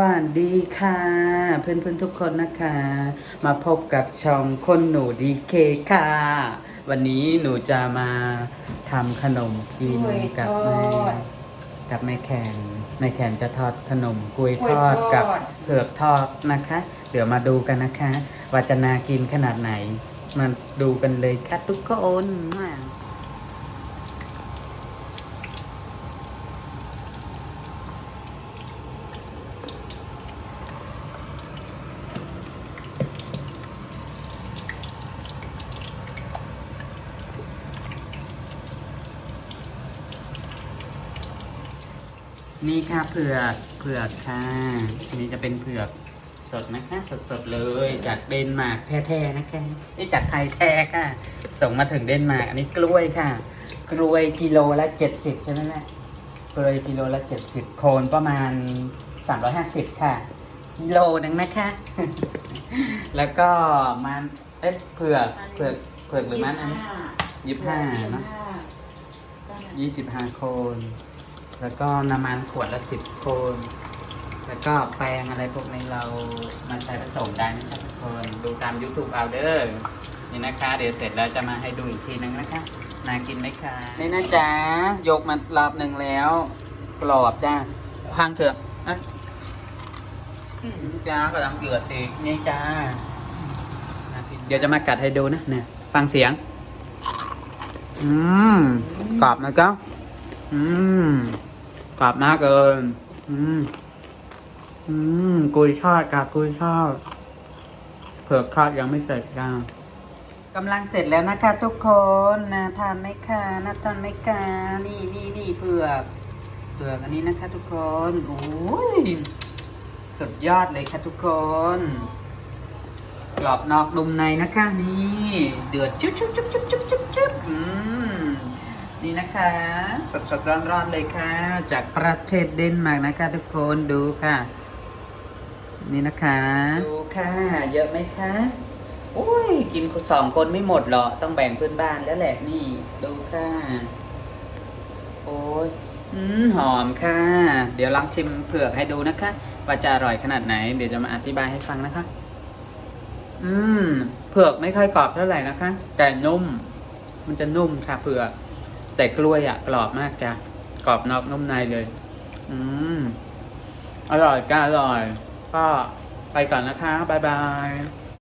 วัสดีค่ะเพื่อนๆทุกคนนะคะ มาพบกับช่องคนหนูดีเคค่ะ วันนี้หนูจะมาทำขนมกินกล้วยกับทแม่อดกับแม่แคนแม่แคนจะทอดขนมกล้วยกล้วยทอดทอดกับเผือกทอดนะคะ เดี๋ยวมาดูกันนะคะว่าจะน่ากินขนาดไหน มาดูกันเลยค่ะทุกคน นี่ค่ะเผือกเผือกค่ะอันนี้จะเป็นเผือกสดนะคะสดๆเลยจากเดนมาร์กแท้ๆนะคะนี่จากไทยแท้ค่ะ ส่งมาถึงเดนมาร์กอันนี้กล้วยค่ะ กล้วยกิโลละ70ใช่ไหมแม่กล้วยกิโลละ70โคนประมาณ350ค่ะ กิโลนึงนะคะ แล้วก็มันเอ๊ะเผือกเผือกเผือกหรือมันอันนี้ยี่สิบห้าเนอะยี่สิบห้าโคน แล้วก็น้ำมันขวดละสิบโคนแล้วก็แป้งอะไรพวกนี้เรามาใช้ผสมได้นะครับทุกคนดูตาม YouTube เอาเด้อนี่นะคะ เดี๋ยวเสร็จแล้วจะมาให้ดูอีกทีนึงนะคะน่ากินไหมคะนี่นะจ๊ะยกมารอบหนึ่งแล้วกรอบจ้าพังเถอะอะอืมจ้ากำลังเดือดอีกนี่จ้าน่ากินเดี๋ยวจะมากัดให้ดูนะเนี่ยฟังเสียง อืมกรอบนะเจ้า อืมกรอบมากเลยอืม อืม กุยชอดกับกุยชอดเผือกทอดยังไม่เสร็จจ้ากำลังเสร็จแล้วนะคะ ทุกคนนะทานไหมคะน่าทานไหมคะนี่นี่นี่เผือกเผือกอันนี้นะคะ ทุกคนโอ้ยสุดยอดเลยค่ะทุกคน กรอบนอกนุ่มในนะคะ นี่ เดือดชุบจุ๊บจุ๊บจุ๊บจุ๊บจุ๊บจุ๊บอืม นี่นะคะ สดสดร้อนร้อนๆเลยค่ะ จากประเทศเดนมาร์กนะคะทุกคนดูค่ะ นี่นะคะ ดูค่ะ เยอะไหมคะโอ้ยกินสองคนไม่หมดหรอกต้องแบ่งเพื่อนบ้านแล้วแหละนี่ดูค่ะ โอ้ยอืมหอมค่ะ เดี๋ยวลองชิมเผือกให้ดูนะคะว่าจะอร่อยขนาดไหน เดี๋ยวจะมาอธิบายให้ฟังนะคะ อืม เผือกไม่ค่อยกรอบเท่าไหร่นะคะ แต่นุ่ม มันจะนุ่มค่ะเผือก แต่กล้วยอะกรอบมากจ้ะกรอบนอกนุ่มในเลย อืม อร่อยก้าอร่อย ก็ไปก่อนนะคะ บ๊ายบาย